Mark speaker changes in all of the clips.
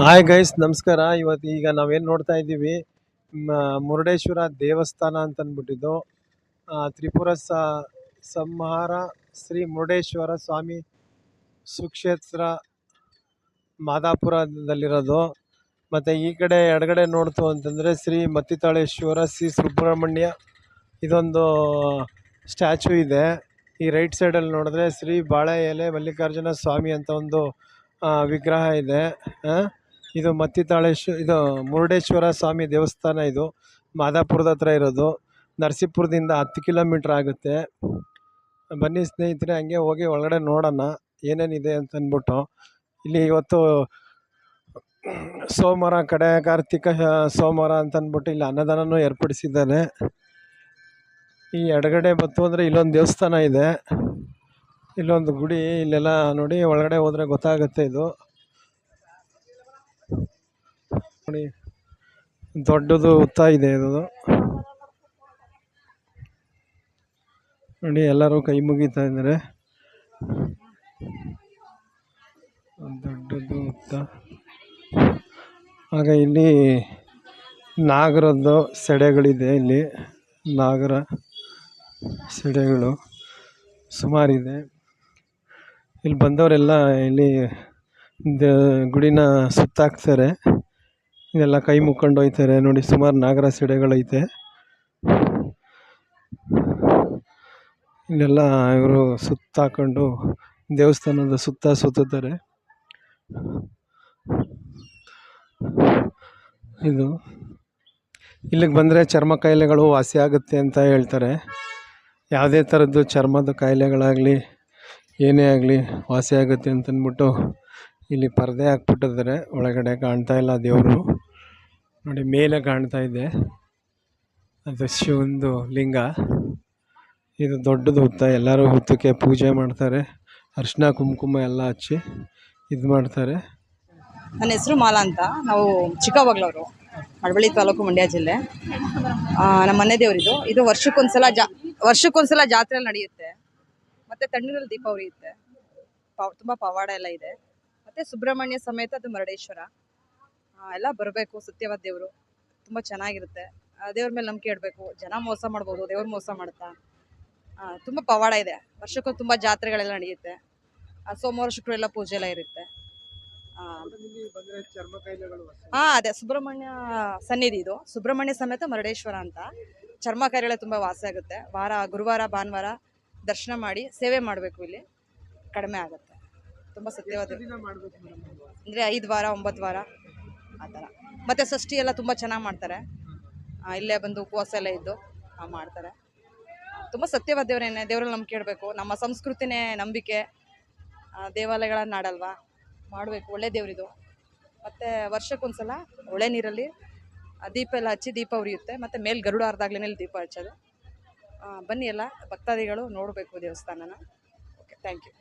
Speaker 1: Hi guys ನಮಸ್ಕಾರ. ಇವತ್ತು ಈಗ ನಾವೇನು ನೋಡ್ತಾ ಇದ್ದೀವಿ? ಮುರುಡೇಶ್ವರ ದೇವಸ್ಥಾನ ಅಂತ ಅಂದ್ಬಿಟ್ಟಿದ್ದು ತ್ರಿಪುರ ಸಂಹಾರ ಶ್ರೀ ಮುರುಡೇಶ್ವರ ಸ್ವಾಮಿ ಸುಕ್ಷೇತ್ರ ಮಾದಾಪುರದಲ್ಲಿರೋದು. ಮತ್ತು ಈ ಕಡೆ ಎಡಗಡೆ ನೋಡ್ತು ಅಂತಂದರೆ ಶ್ರೀ ಮತ್ತಿತಾಳೇಶ್ವರ, ಶ್ರೀ ಸುಬ್ರಹ್ಮಣ್ಯ ಇದೊಂದು ಸ್ಟ್ಯಾಚು ಇದೆ. ಈ ರೈಟ್ ಸೈಡಲ್ಲಿ ನೋಡಿದ್ರೆ ಶ್ರೀ ಬಾಳೆ ಎಲೆ ಮಲ್ಲಿಕಾರ್ಜುನ ಸ್ವಾಮಿ ಅಂತ ಒಂದು ವಿಗ್ರಹ ಇದೆ. ಇದು ಮತ್ತಿತಾಳೇಶ್ವ ಇದು ಮುರುಡೇಶ್ವರ ಸ್ವಾಮಿ ದೇವಸ್ಥಾನ ಇದು. ಮಾದಾಪುರದ ಹತ್ರ ಇರೋದು. ನರಸೀಪುರದಿಂದ ಹತ್ತು ಕಿಲೋಮೀಟ್ರ್ ಆಗುತ್ತೆ. ಬನ್ನಿ ಸ್ನೇಹಿತರೆ, ಹಂಗೆ ಹೋಗಿ ಒಳಗಡೆ ನೋಡೋಣ. ಏನೇನಿದೆ ಅಂತ ಅಂದ್ಬಿಟ್ಟು. ಇಲ್ಲಿ ಇವತ್ತು ಸೋಮವಾರ, ಕಡೆ ಕಾರ್ತಿಕ ಸೋಮವಾರ ಅಂತ ಅಂದ್ಬಿಟ್ಟು ಇಲ್ಲಿ ಅನ್ನದಾನನೂ ಏರ್ಪಡಿಸಿದ್ದಾನೆ. ಈ ಎಡಗಡೆ ಬತ್ತು ಅಂದರೆ ಇಲ್ಲೊಂದು ದೇವಸ್ಥಾನ ಇದೆ. ಇಲ್ಲೊಂದು ಗುಡಿ, ಇಲ್ಲೆಲ್ಲ ನೋಡಿ ಒಳಗಡೆ ಹೋದರೆ ಗೊತ್ತಾಗುತ್ತೆ ಇದು. ನೋಡಿ. ದೊಡ್ಡದು ಉತ್ತ ಇದೆ ಇದು ನೋಡಿ, ಎಲ್ಲರೂ ಕೈ ಮುಗಿತಾ ಇದ್ದಾರೆ. ದೊಡ್ಡದು ಉತ್ತ ಹಾಗೆ ಇಲ್ಲಿ ನಾಗರದ್ದು ಸೆಡೆಗಳಿದೆ ಇಲ್ಲಿ. ನಾಗರ ಸೆಡೆಗಳು ಸುಮಾರಿದೆ. ಇಲ್ಲಿ ಬಂದವರೆಲ್ಲ ಇಲ್ಲಿ ಗುಡಿನ ಸುತ್ತಾಕ್ತಾರೆ. ಇದೆಲ್ಲ ಕೈ ಮುಕ್ಕೊಂಡು ಹೋಯ್ತಾರೆ. ನೋಡಿ, ಸುಮಾರು ನಾಗರ ಸಿಡೆಗಳೈತೆ ಇಲ್ಲೆಲ್ಲ ಇವರು ಸುತ್ತಾಕೊಂಡು ದೇವಸ್ಥಾನದ ಸುತ್ತ ಸುತ್ತುತ್ತಾರೆ ಇದು. ಇಲ್ಲಿಗೆ ಬಂದರೆ ಚರ್ಮ ಕಾಯಿಲೆಗಳು ವಾಸಿ ಆಗುತ್ತೆ ಅಂತ ಹೇಳ್ತಾರೆ. ಯಾವುದೇ ಥರದ್ದು ಚರ್ಮದ ಕಾಯಿಲೆಗಳಾಗಲಿ, ಏನೇ ಆಗಲಿ ವಾಸಿ ಆಗುತ್ತೆ ಅಂತಂದ್ಬಿಟ್ಟು ಇಲ್ಲಿ ಪರದೆ ಹಾಕ್ಬಿಟ್ಟಿದ್ದಾರೆ. ಒಳಗಡೆ ಕಾಣ್ತಾ ಇಲ್ಲ ದೇವರು. ನೋಡಿ, ಮೇಲೆ ಕಾಣ್ತಾ ಇದೆ. ಅದು ಶಿವಂದು ಲಿಂಗ. ಇದು ದೊಡ್ಡದು ಹುತ್ತ. ಎಲ್ಲರೂ ಹುತ್ತಕ್ಕೆ ಪೂಜೆ ಮಾಡ್ತಾರೆ. ಅರಿಶಿನ, ಕುಂಕುಮ ಎಲ್ಲ ಹಚ್ಚಿ ಇದು ಮಾಡ್ತಾರೆ.
Speaker 2: ನನ್ನ ಹೆಸರು ಮಾಲಾ ಅಂತ. ನಾವು ಚಿಕ್ಕಬಾಗ್ಲವರು ಮಳವಳ್ಳಿ ತಾಲೂಕು ಮಂಡ್ಯ ಜಿಲ್ಲೆ. ನಮ್ಮ ಮನೆ ದೇವರಿದು. ಇದು ವರ್ಷಕ್ಕೊಂದ್ಸಲ ಜಾ, ವರ್ಷಕ್ಕೊಂದ್ಸಲ ಜಾತ್ರೆ ನಡೆಯುತ್ತೆ. ಮತ್ತೆ ತಣ್ಣೀರಲ್ಲಿ ದೀಪ ಉರಿಯುತ್ತೆ ತುಂಬಾ ತುಂಬ ಪವಾಡ ಎಲ್ಲ ಇದೆ. ಮತ್ತೆ ಸುಬ್ರಹ್ಮಣ್ಯ ಸಮೇತ ಅದು ಮರಡೇಶ್ವರ. ಎಲ್ಲ ಬರಬೇಕು ಸತ್ಯವಾದ ದೇವರು. ತುಂಬ ಚೆನ್ನಾಗಿರುತ್ತೆ. ಆ, ದೇವ್ರ ಮೇಲೆ ನಂಬಿಕೆ ಇಡಬೇಕು. ಜನ ಮೋಸ ಮಾಡ್ಬೋದು ದೇವ್ರ ಮೋಸ ಮಾಡ್ತಾ. ತುಂಬ ಪವಾಡ ಇದೆ. ವರ್ಷಕ್ಕೊಂದು ತುಂಬ ಜಾತ್ರೆಗಳೆಲ್ಲ ನಡೆಯುತ್ತೆ. ಆ, ಸೋಮವಾರ ಶುಕ್ರವಾರ ಎಲ್ಲ ಪೂಜೆ ಎಲ್ಲ ಇರುತ್ತೆ. ಹಾ ಅದೇ ಸುಬ್ರಹ್ಮಣ್ಯ ಸನ್ನಿಧಿ ಇದು. ಸುಬ್ರಹ್ಮಣ್ಯ ಸಮೇತ ಮರಡೇಶ್ವರ ಅಂತ. ಚರ್ಮ ಕಾಯಿಲೆ ತುಂಬಾ ವಾಸಿ ಆಗುತ್ತೆ. ವಾರ ಗುರುವಾರ ಭಾನುವಾರ ದರ್ಶನ ಮಾಡಿ ಸೇವೆ ಮಾಡಬೇಕು ಇಲ್ಲಿ. ಕಡಿಮೆ ಆಗುತ್ತೆ. ತುಂಬಾ ಸತ್ಯವಾದ ಅಂದ್ರೆ ಐದು ವಾರ ಒಂಬತ್ತು ವಾರ. ಆ ಥರ. ಮತ್ತೆ ಷಷ್ಠಿ ಎಲ್ಲ ತುಂಬಾ ಚೆನ್ನಾಗಿ ಮಾಡ್ತಾರೆ. ಇಲ್ಲೇ ಬಂದು ಉಪವಾಸ ಎಲ್ಲ ಇದ್ದು ಮಾಡ್ತಾರೆ. ತುಂಬ ಸತ್ಯವಾದ ದೇವರೇನೆ ದೇವರಲ್ಲಿ ನಂಬಿಕೆ ಇಡಬೇಕು. ನಮ್ಮ ಸಂಸ್ಕೃತಿನೇ ನಂಬಿಕೆ. ದೇವಾಲಯಗಳನ್ನು ದೇವಾಲಯಗಳ ನಾಡಲ್ವಾ? ಮಾಡಬೇಕು, ಒಳ್ಳೆ ದೇವರಿದು. ಮತ್ತು ವರ್ಷಕ್ಕೊಂದ್ಸಲ ಒಳ್ಳೆ ನೀರಲ್ಲಿ ದೀಪ ಎಲ್ಲ ಹಚ್ಚಿ ದೀಪ ಉರಿಯುತ್ತೆ. ಮತ್ತು ಮೇಲೆ ಗರುಡ ಅರ್ಧಾಗ್ಲೇನೆ ದೀಪ ಹಚ್ಚೋದು. ಬನ್ನಿ ಎಲ್ಲ, ಭಕ್ತಾದಿಗಳು ನೋಡಬೇಕು ದೇವಸ್ಥಾನನ. ಓಕೆ ಥ್ಯಾಂಕ್ ಯು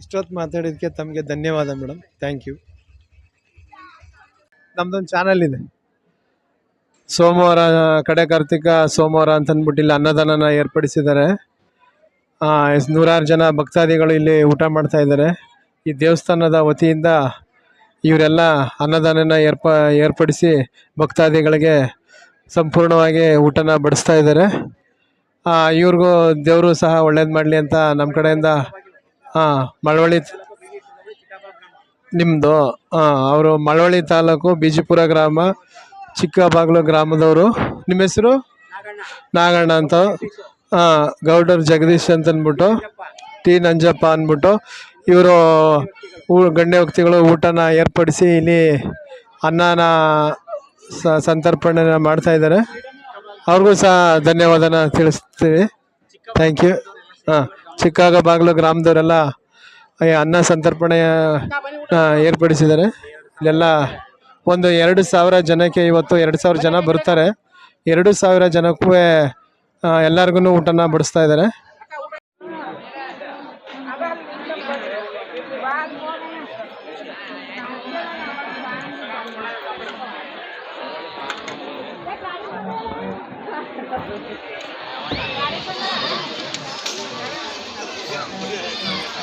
Speaker 1: ಇಷ್ಟೊತ್ತು ಮಾತಾಡಿದ್ದಕ್ಕೆ ತಮಗೆ ಧನ್ಯವಾದ ಮೇಡಮ್. ಥ್ಯಾಂಕ್ ಯು ನಮ್ದೊಂದು ಚಾನಲ್ ಇದೆ. ಸೋಮವಾರ, ಕಡೆ ಕಾರ್ತಿಕ ಸೋಮವಾರ ಅಂತಂದ್ಬಿಟ್ಟು ಇಲ್ಲಿ ಅನ್ನದಾನನ ಏರ್ಪಡಿಸಿದ್ದಾರೆ. ನೂರಾರು ಜನ ಭಕ್ತಾದಿಗಳು ಇಲ್ಲಿ ಊಟ ಮಾಡ್ತಾ ಇದ್ದಾರೆ. ಈ ದೇವಸ್ಥಾನದ ವತಿಯಿಂದ ಇವರೆಲ್ಲ ಅನ್ನದಾನನ ಏರ್ಪ, ಏರ್ಪಡಿಸಿ ಭಕ್ತಾದಿಗಳಿಗೆ ಸಂಪೂರ್ಣವಾಗಿ ಊಟನ ಬಡಿಸ್ತಾ ಇದ್ದಾರೆ. ಇವ್ರಿಗೂ ದೇವರು ಸಹ ಒಳ್ಳೇದು ಮಾಡಲಿ ಅಂತ ನಮ್ಮ ಕಡೆಯಿಂದ ಹಾಂ ಮಳವಳ್ಳಿ ನಿಮ್ಮದು ಹಾಂ ಅವರು ಮಳವಳ್ಳಿ ತಾಲೂಕು ಬಿಜಿಪುರ ಗ್ರಾಮ, ಚಿಕ್ಕಬಾಗ್ಲು ಗ್ರಾಮದವರು. ನಿಮ್ಮ ಹೆಸರು? ನಾಗಣ್ಣ ಅಂತ. ಹಾಂ ಗೌಡರ್ ಜಗದೀಶ್ ಅಂತ ಅಂದ್ಬಿಟ್ಟು, ಟಿ ನಂಜಪ್ಪ ಅಂದ್ಬಿಟ್ಟು, ಇವರು ಗಣ್ಯ ವ್ಯಕ್ತಿಗಳು ಊಟನ ಏರ್ಪಡಿಸಿ ಇಲ್ಲಿ ಅನ್ನನ ಸ, ಸಂತರ್ಪಣೆನ ಮಾಡ್ತಾ ಇದ್ದಾರೆ. ಅವ್ರಿಗೂ ಸಹ ಧನ್ಯವಾದನ ತಿಳಿಸ್ತೀವಿ. ಥ್ಯಾಂಕ್ ಯು ಹಾಂ ಚಿಕ್ಕಾಗ ಬಾಗಿಲು ಗ್ರಾಮದವರೆಲ್ಲ ಅನ್ನ ಸಂತರ್ಪಣೆ ಏರ್ಪಡಿಸಿದ್ದಾರೆ. ಇಲ್ಲೆಲ್ಲ ಒಂದು ಎರಡು ಸಾವಿರ ಜನಕ್ಕೆ ಇವತ್ತು ಎರಡು ಸಾವಿರ ಜನ ಬರ್ತಾರೆ. ಎರಡು ಸಾವಿರ ಜನಕ್ಕೂ ಎಲ್ಲರಿಗೂ ಊಟನ ಬಡಿಸ್ತಾ ಇದ್ದಾರೆ.